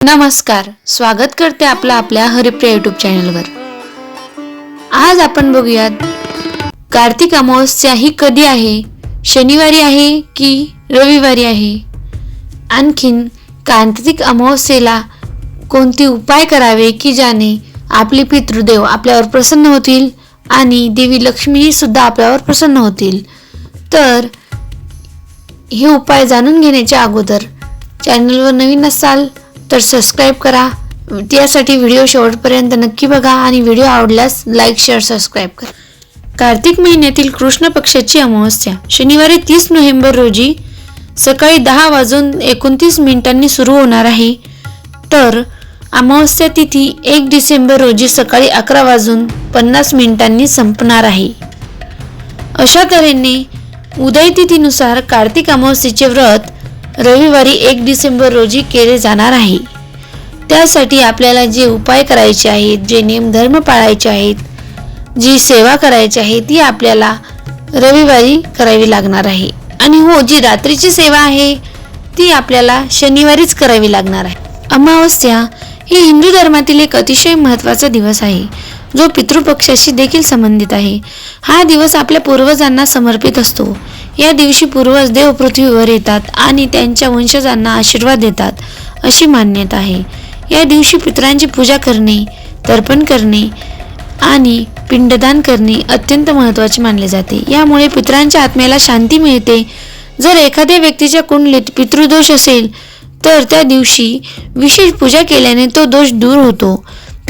नमस्कार. स्वागत करते आपलं आपल्या हरिप्रिया युट्यूब चॅनलवर आज आपण बघूयात कार्तिक अमावस्या ही कधी आहे? शनिवारी आहे की रविवारी आहे? आणखीन कार्तिक अमावस्येला कोणते उपाय करावे की ज्याने आपले पितृदेव आपल्यावर प्रसन्न होतील आणि देवी लक्ष्मी सुद्धा आपल्यावर प्रसन्न होतील? तर हे उपाय जाणून घेण्याच्या अगोदर चॅनलवर नवीन असाल तर सबस्क्राईब करा. त्यासाठी व्हिडिओ शेवटपर्यंत नक्की बघा आणि व्हिडिओ आवडल्यास लाईक शेअर सबस्क्राईब करा. कार्तिक महिन्यातील कृष्ण पक्षाची अमावस्या. शनिवारी तीस नोव्हेंबर रोजी सकाळी दहा वाजून एकोणतीस मिनिटांनी सुरू होणार आहे. तर अमावस्या तिथी एक डिसेंबर रोजी सकाळी अकरा वाजून पन्नास मिनिटांनी संपणार आहे. अशा तऱ्हेने उदय तिथीनुसार कार्तिक अमावस्येचे व्रत रविवारी एक डिसेंबर रोजी केले जाणार आहे. त्यासाठी आपल्याला जे उपाय करायचे आहेत जे नियमधर्म पाळायचे आहेत जी सेवा करायची आहे ती आपल्याला रविवारी करावी लागणार आहे. आणि हो जी रात्रीची सेवा आहे ती आपल्याला शनिवारीच करावी लागणार आहे. अमावस्या ही हिंदू धर्मातील एक अतिशय महत्त्वाचा दिवस आहे. जो पितृपक्षाशी देखील संबंधित आहे. हा दिवस आपल्या पूर्वजांना समर्पित असतो. या दिवशी पूर्वज देव पृथ्वीवर येतात आणि त्यांच्या वंशजांना आशीर्वाद देतात अशी मान्यता आहे. या दिवशी पितरांची पूजा करणे तर्पण करणे आणि पिंडदान करणे अत्यंत महत्त्वाचे मानले जाते. यामुळे पितरांच्या आत्म्याला शांती मिळते. जर एखाद्या व्यक्तीच्या कुंडलीत पितृदोष असेल तर त्या दिवशी विशेष पूजा केल्याने तो दोष दूर होतो.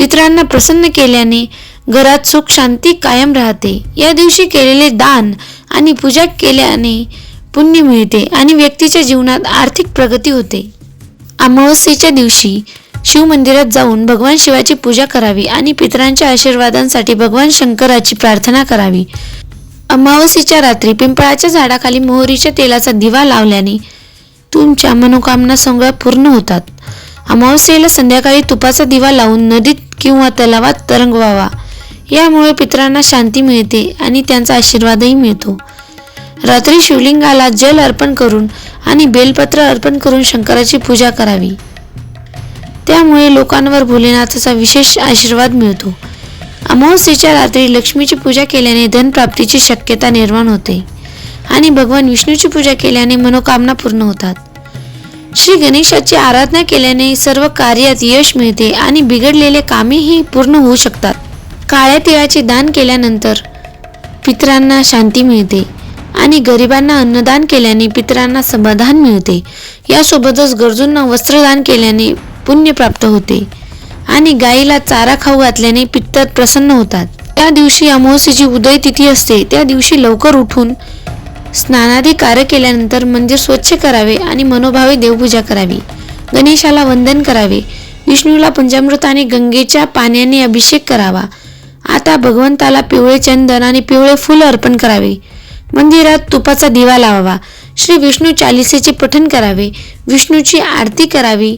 पितरांना प्रसन्न केल्याने घरात सुख शांती कायम राहते. या दिवशी केलेले दान आणि पूजा केल्याने पुण्य मिळते आणि व्यक्तीच्या जीवनात आर्थिक प्रगती होते. अमावस्येच्या दिवशी शिव मंदिरात जाऊन भगवान शिवाची पूजा करावी आणि पितरांच्या आशीर्वादांसाठी भगवान शंकराची प्रार्थना करावी. अमावस्येच्या रात्री पिंपळाच्या झाडाखाली मोहरीच्या तेलाचा दिवा लावल्याने तुमच्या मनोकामना सगळ्या पूर्ण होतात. अमावस्येला संध्याकाळी तुपाचा दिवा लावून नदीत किंवा तलावात तरंगवावा. यामुळे पितरांना शांती मिळते आणि त्यांचा आशीर्वादही मिळतो. रात्री शिवलिंगाला जल अर्पण करून आणि बेलपत्र अर्पण करून शंकराची पूजा करावी. त्यामुळे लोकांवर भोलेनाथाचा विशेष आशीर्वाद मिळतो. अमावस्येच्या रात्री लक्ष्मीची पूजा केल्याने धनप्राप्तीची शक्यता निर्माण होते आणि भगवान विष्णूची पूजा केल्याने मनोकामना पूर्ण होतात. श्री गणेशाची आराधना केल्याने सर्व कार्यात यश मिळते आणि बिघडलेले कामेही पूर्ण होऊ शकतात. काळ्या तिळाचे दान केल्यानंतर पितरांना शांती मिळते आणि गरिबांना अन्नदान केल्याने पितरांना समाधान मिळते. यासोबतच गरजूंना वस्त्रदान केल्याने पुण्य प्राप्त होते आणि गायीला चारा खाऊ घातल्याने पित्तर प्रसन्न होतात. त्या दिवशी अमावस्येची उदय तिथी असते. त्या दिवशी लवकर उठून स्नानादी कार्य केल्यानंतर मंदिर स्वच्छ करावे आणि मनोभावे देवपूजा करावी. गणेशाला वंदन करावे. विष्णूला पंचामृत आणि गंगेच्या पाण्याने अभिषेक करावा. आता भगवंताला पिवळे चंदन आणि पिवळे फुल अर्पण करावे. मंदिरात तुपाचा दिवा लावावा. श्री विष्णू चालिसेचे पठण करावे. विष्णूची आरती करावी.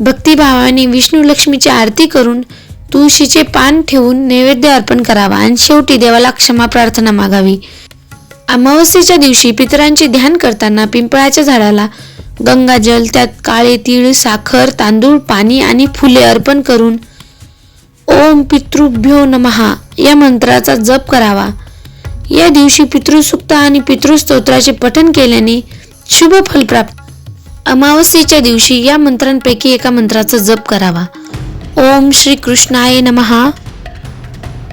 भक्तिभावाने विष्णू लक्ष्मीची आरती करून तुळशीचे पान ठेवून नैवेद्य अर्पण करावा आणि शेवटी देवाला क्षमा प्रार्थना मागावी. अमावस्येच्या दिवशी पितरांचे ध्यान करताना पिंपळाच्या झाडाला गंगाजल त्यात काळे तीळ साखर तांदूळ पाणी आणि फुले अर्पण करून ओम पितृभ्यो नमहा या मंत्राचा जप करावा. या दिवशी पितृसुक्त आणि पितृस्तोत्राचे पठन केल्याने शुभ फल प्राप्त. अमावस्येच्या दिवशी या मंत्रांपैकी एका मंत्राचा जप करावा. ओम श्री कृष्णाय नमहा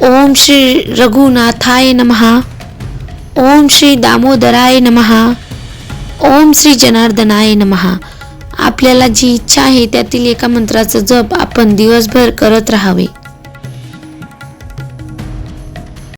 ओम श्री रघुनाथाय नमहा ओम श्री दामोदराय नमहा ओम श्री जनार्दनाय नमहा आपल्याला जी इच्छा आहे त्यातील एका मंत्राचा जप आपण दिवसभर करत राहावे.